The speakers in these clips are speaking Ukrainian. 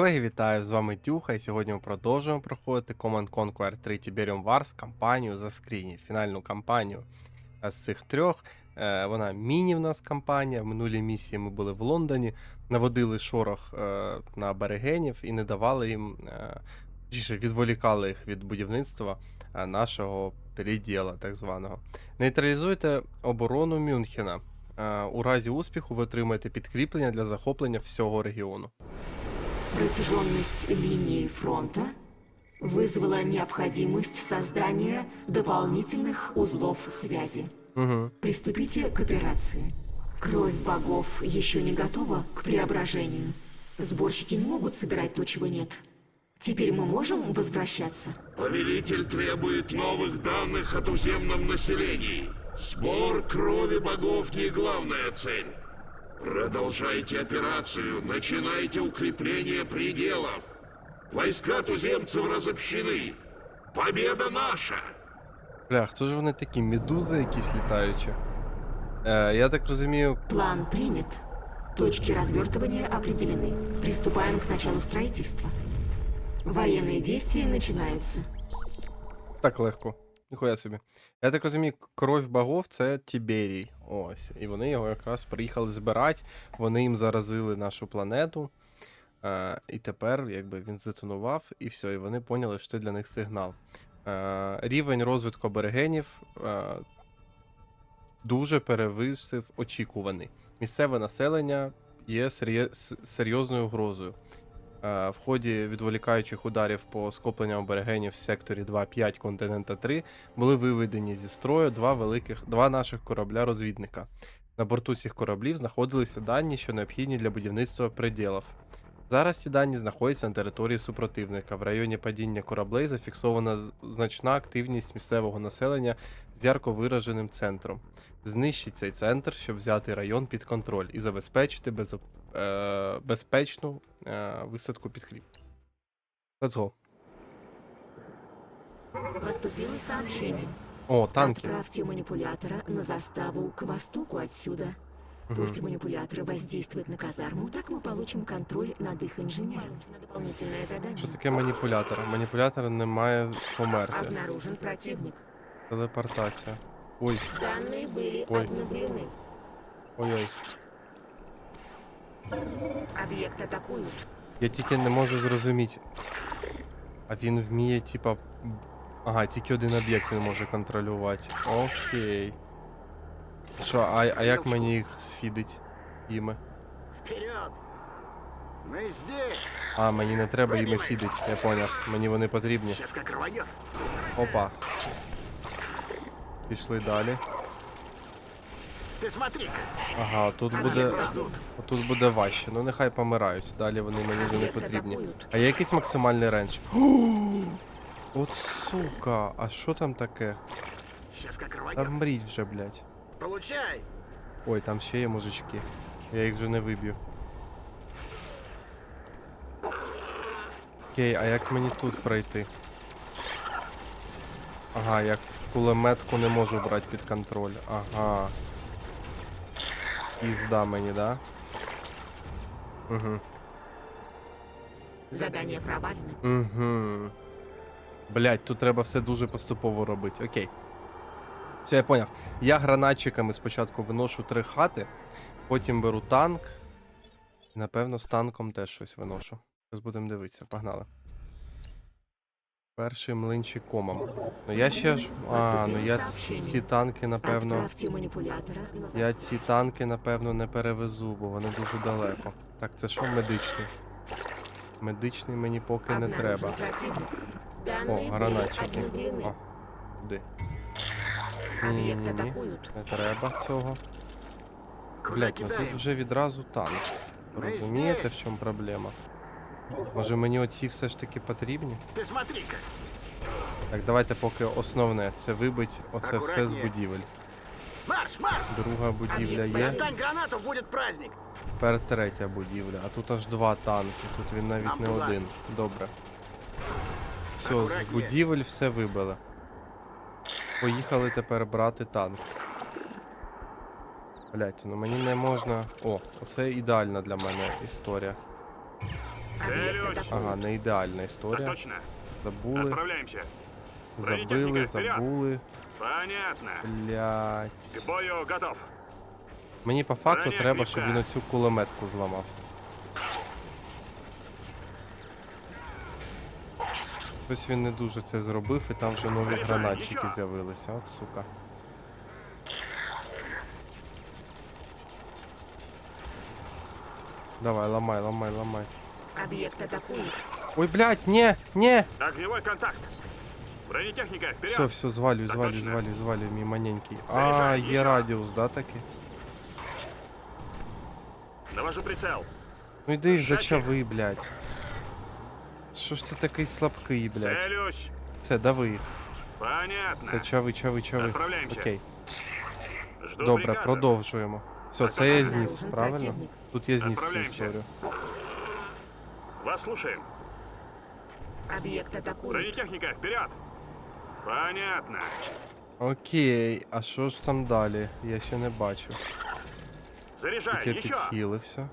Колеги, вітаю! З вами Тюха, і сьогодні ми продовжуємо проходити Command Conquer 3 Tiberium Wars кампанію за скріні. Фінальну кампанію з цих трьох. Е, Вона міні в нас кампанія. В минулій місії ми були в Лондоні, наводили шорох е, на берегенів і не давали їм, е, точніше, відволікали їх від будівництва е, нашого переділа, так званого. Нейтралізуйте оборону Мюнхена. Е, У разі успіху ви отримаєте підкріплення для захоплення всього регіону. Протяженность линии фронта вызвала необходимость создания дополнительных узлов связи. Угу. Приступите к операции. Кровь богов еще не готова к преображению. Сборщики не могут собирать то, чего нет. Теперь мы можем возвращаться. Повелитель требует новых данных о туземном населении. Сбор крови богов не главная цель. Продолжайте операцию, начинайте укрепление пределов. Войска туземцев разобщены. Победа наша! Бля, хто ж вони такі? Медузи якісь літаючі? Е, я так розумію, План принят. Точки развертывания определены. Приступаем к началу строительства. Военные действия начинаются. так легко. Ніхуя собі. Я так розумію, кров богов це Тіберій. Ось. І вони його якраз приїхали збирати. Вони їм заразили нашу планету. Е, і тепер, якби він здетонував, і все, і вони поняли, що це для них сигнал. Е, рівень розвитку аборигенів е, дуже перевисив очікуваний. Місцеве населення є серйозною грозою. Е, В ході відволікаючих ударів по скопленню аборигенів в секторі 2-5 континента 3 були виведені зі строю два великих два наших корабля-розвідника. На борту цих кораблів знаходилися дані, що необхідні для будівництва приділів. Зараз ці дані знаходяться на території супротивника. В районі падіння кораблей зафіксована значна активність місцевого населення з ярко вираженим центром. Знищіть цей центр, щоб взяти район під контроль і забезпечити безоп... е... безпечну е... висадку під хліб. Let's go. Поступило сообщение. О, танки. Отправьте манипулятора на заставу к востоку отсюда. Пусть манипулятор воздействует на казарму, так мы получим контроль над их инженером. Дополнительное задание. Що таке маніпулятор? Маніпулятор не має померти. Обнаружен противник. Телепортація. Ой, Данные были Ой. обновлены. ой-ой. Объект атакуют. Я тільки не можу зрозуміти. А він вміє, типа. Ага, тільки один об'єкт він може контролювати. Окей. Що, а, а як мені їх сфідить? Іми? Вперед! Мы здесь! А, мені не треба іми фідить, я поняв. Мені вони потрібні. Опа. Пішли далі. Ты смотри-ка! Ага, тут буде. Тут буде важче. Ну нехай помирають. Далі вони мені вже не потрібні. А є якийсь максимальний рендж? От сука, а що там таке? Та вмріть вже, блядь. Получай! Ой, там ще є мужички. Я їх вже не виб'ю. Окей, а як мені тут пройти? Ага, я кулеметку не можу брати під контроль. Ага. Пізда мені, да? Угу. Задание провалено. Угу. Блять, тут треба все дуже поступово робити. Окей. Все, я поняв. Я гранатчиками спочатку виношу три хати, потім беру танк. Напевно, з танком теж щось виношу. Зараз будемо дивитися, погнали. Перший млинчик комом. Ну я ще ж. А, ну я ц- ці танки, напевно. Отправьте манипулятора на Я заставу. ці танки, напевно, не перевезу, бо вони дуже далеко. Так, це що медичний? Медичний мені поки не Обнаружен треба. противник. О, Данные были гранатчики. обновлены. О, куди? Объект Ні-ні-ні, атакуют. не треба цього. Куда Блять, ну тут кидаем? вже відразу танк. Ми Розумієте, в здесь. чому проблема? Може мені оці все ж таки потрібні? Ты смотри-ка! Так, давайте поки основне це вибить оце все з будівель. Марш, марш! Друга будівля є, гранату, будет праздник! тепер третя будівля, а тут аж два танки, тут він навіть не один. Добре. Все, з будівель все вибили. Поїхали тепер брати танк. Блять, ну мені не можна. О, оце ідеальна для мене історія. Ага, не ідеальна Так історія. точно. Забули, забили, забули. Понятно. Блять. К бою готов. Мені по факту Броня треба, щоб він оцю кулеметку зламав. Щось він не дуже це зробив, і там вже нові Заряджай, гранатчики нічого. з'явилися. От сука. Давай, ламай, ламай, ламай. Объект атакуют. Ой, блядь, не, не! Огневой контакт. Бронетехника, вперед. Все, все, звалю, звалю, звалю, звалю, мій маленький. А, є нічого. да, таки? Навожу прицел. Ну йди їх зачави, блядь. Що ж ти такий слабкий, блядь? Целюсь. Це дави їх. Понятно. Це чави, чави, чави. Відправляємося. Окей. Жду Добре, приказа. продовжуємо. Все, це я зніс, правильно? противник. Тут я зніс цю історію. Вас слушаем. Объект атакуют. Бронетехника, вперед. Понятно. Окей, а що ж там далі? Я ще не бачу. Заряжай, Тут я еще. підхилився.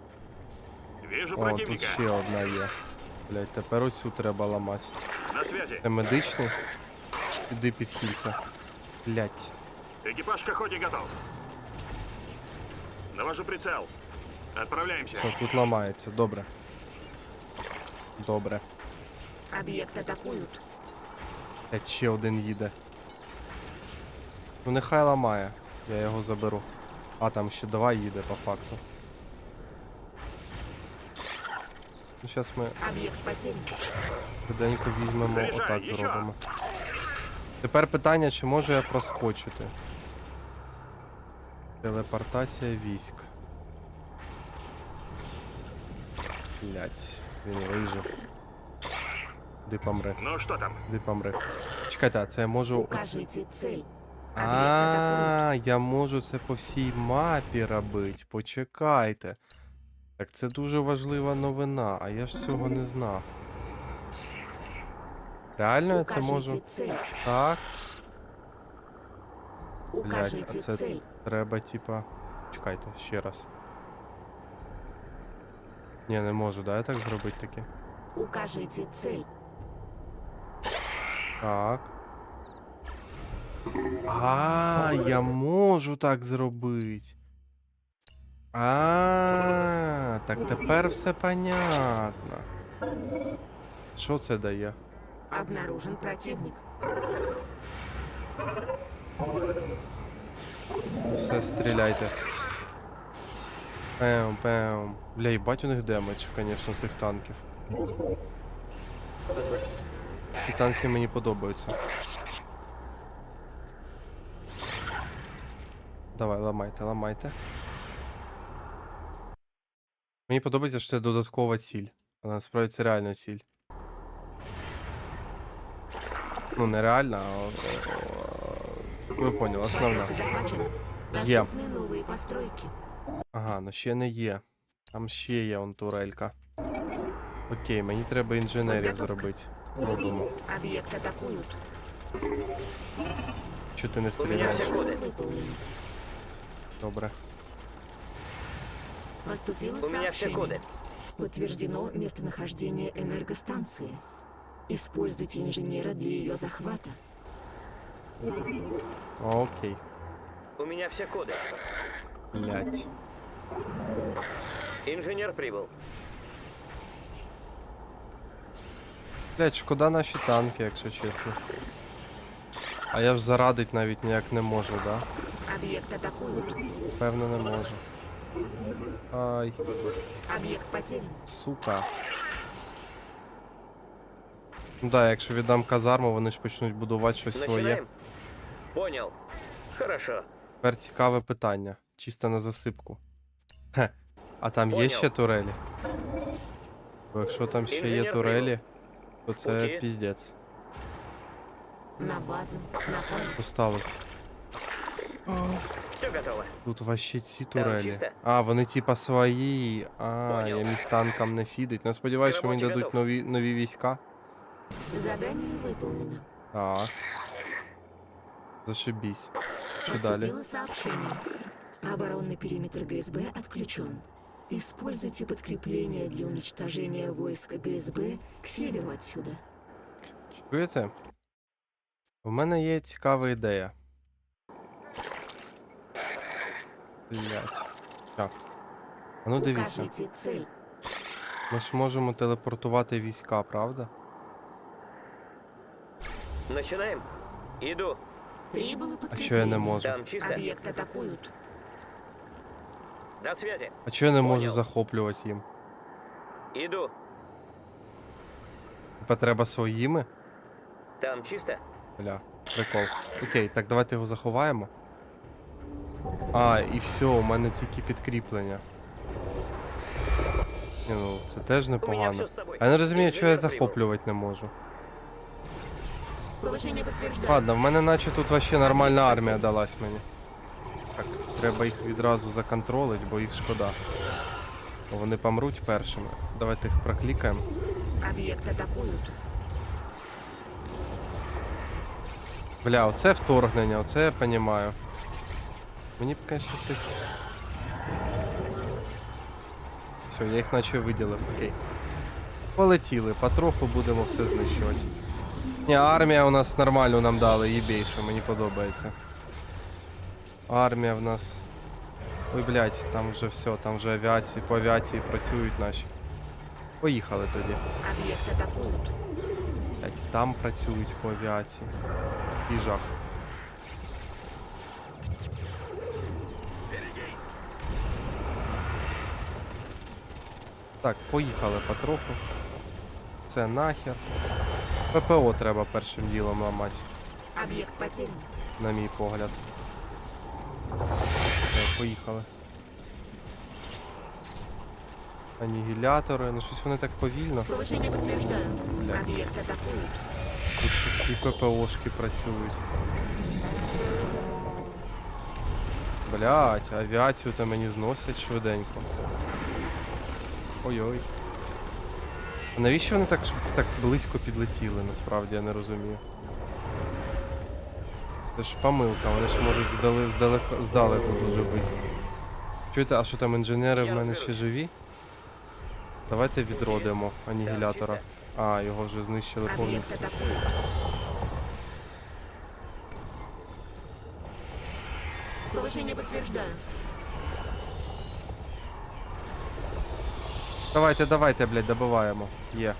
Вижу О, тут противника. ще одна є. Блять, тепер оцю треба ламати. На связи. Це медичний. Іди підхилься. Блять. Экипаж к охоте готов. Навожу прицел. Отправляемся. Все, тут ламається. Добре. Добре. Объект атакуют. Блять, ще один їде. Ну нехай ламає. Я його заберу. А, там ще два їде по факту. Ну, зараз ми швиденько візьмемо, Заряджай, отак ще. зробимо. Тепер питання, чи можу я проскочити? Телепортація військ. Блять, він вижив. Де помре, Ну что там? де помре. Чекайте, а це я можу. Объект атакуют. А, я можу це по всій мапі робити. Почекайте. Так це дуже важлива новина, а я ж цього не знав. Реально я це можу. Укажите. Так. Блять, а це цель. треба, типа. Чекайте, ще раз. Ні, не можу, да, я так зробити таки. Укажите цель. Так. А, я можу так зробити. А, так тепер все понятно. Що це дає? Обнаружен противник. Все, стріляйте. Пем, пем. Бля, їбать у них демедж, звісно, цих танків. Ці танки мені подобаються. Давай, ламайте, ламайте. Мені подобається, що це додаткова ціль. Але насправді це реальна ціль. Ну, не реальна, а. Ви поняли, основна. Є. Постройки. Ага, ну ще не є. Там ще є он турелька. Окей, мені треба інженерів Підготовка. зробити. Робимо. Объект атакуют. Чого ти не стріляєш? Выполнено. Добре. Поступило У меня все сообщение. коды. Подтверждено местонахождение энергостанции. Используйте инженера для ее захвата. Окей. У меня все коды. Блять. Инженер прибыл. Блять, шкода наші танки, якщо чесно. А я ж зарадить навіть ніяк не можу, да? Объект атакуют. Певно не можу. Ай, Объект потерян. сука. Ну да, якщо віддам казарму, вони ж почнуть будувати щось своє. Начинаем? Понял. Хорошо. Тепер цікаве питання. Чисто на засипку. Хе. А там є Поняв. ще турелі? Бо якщо там ще є Інженер турелі, то це Окей. піздець. На базу. Напали. Що сталося? Все готово. Тут вообще ці Там турелі. чисто? А, вони типа свої. А, Поняв. я міг танкам не фідить. Ну сподіваюсь, що мені Роботі дадуть готов. нові, нові війська. Задание выполнено. Так. Зашибісь. Що далі? Поступило сообщение. Оборонный периметр ГСБ отключен. Используйте подкрепление для уничтожения войск ГСБ к северу отсюда. Чуєте? У мене є цікава ідея. Блять. Так. А ну дивіться. Укажите цель. Ми ж можемо телепортувати війська, правда? Начинаем? Иду. Прибыло А подкрепление. що я не можу? Там чисто. Объект атакуют. До связи. А чого я не можу Понял. захоплювати їм? Иду. Типа треба своїми? Там чисто. Бля, прикол. Окей, так давайте його заховаємо. А, і все, у мене тільки підкріплення. Ні, ну, це теж непогано. всё с собой. А я не розумію, чого я Инженер прибыл. захоплювати не можу. Повышение подтверждаю. Ладно, в мене наче тут вообще нормальна армія далась мені. Треба їх відразу законтролити, бо їх шкода. Вони помруть першими. Давайте їх проклікаємо. Объект атакуют. Бля, оце вторгнення, оце я понімаю. Мені б, конечно, цих. Все, я їх наче виділив, окей. Полетіли, потроху будемо все знищувати. Ні, армія у нас нормально нам дали, їбейше, мені подобається. Армія в нас. Ой, блядь, там вже все, там вже авіації, по авіації працюють наші. Поїхали тоді. Атакуют. Блядь, там працюють по авіації. І жах. Так, поїхали потроху. Це нахер. ППО треба першим ділом ламати, Объект потерян. на мій погляд. Поїхали. Анігілятори, ну щось вони так повільно. Повышение подтверждаю. Блядь. Объект атакуют. Тут всі ППОшки працюють. Блять, авіацію то мені зносять швиденько. Ой-ой. А навіщо вони так, так близько підлетіли, насправді я не розумію. Це ж помилка, вони ж можуть здали, здалеко, здалеку дуже бити. Чуєте, а що там інженери в Я мене ще розберусь. живі? Давайте відродимо анігілятора. А, його вже знищили Объект повністю. атакуют. Повышение подтверждаю. Давайте, давайте, блядь, добиваємо. Є.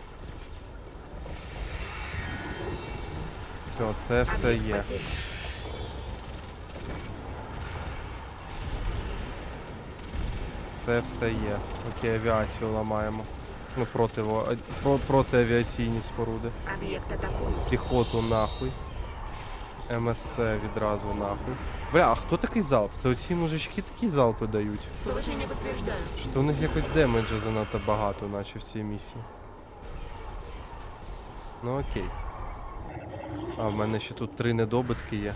Все, це все Объект є. Це все є. Окей, авіацію ламаємо. Ну, противо, а- про, протиавіаційні споруди. Объект атакуют. Піхоту нахуй. МСЦ відразу нахуй. Бля, а хто такий залп? Це оці мужички такі залпи дають. Повышение подтверждаю. Що то у них якось демеджа занадто багато, наче в цій місії. Ну окей. А, в мене ще тут три недобитки є.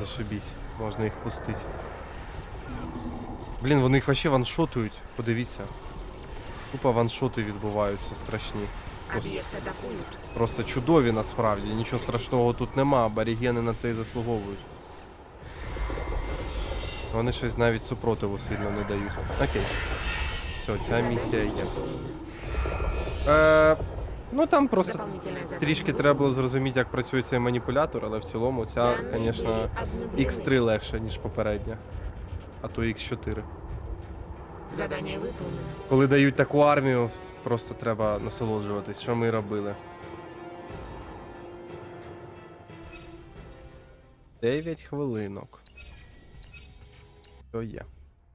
Зашибісь, можна їх пустити. Блін, вони їх вообще ваншотують, подивіться. Купа ваншоти відбуваються страшні. Ос- Объект атакуют. Просто чудові насправді, нічого страшного тут нема, аборігени на це і заслуговують. Вони щось навіть супротиву сильно не дають. Окей. Все, ця місія є. Е, ну там просто Дополнительное задание. трішки треба було зрозуміти, як працює цей маніпулятор, але в цілому ця, Данные звісно, были обновлены. X3 легше, ніж попередня. А то X4. Задание выполнено. Коли дають таку армію, просто треба насолоджуватись, що ми робили. 9 хвилинок. То є.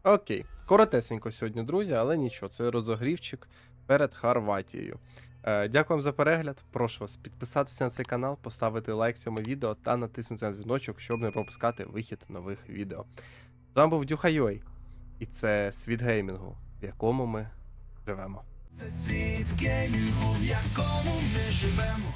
Окей. Коротесенько сьогодні, друзі, але нічого, це розогрівчик перед Хорватією. Е, дякую вам за перегляд. Прошу вас підписатися на цей канал, поставити лайк цьому відео та натиснути на дзвіночок, щоб не пропускати вихід нових відео. З був Дюхайой, і це світ геймінгу, в якому ми живемо. Це світ геймінгу, в якому ми живемо.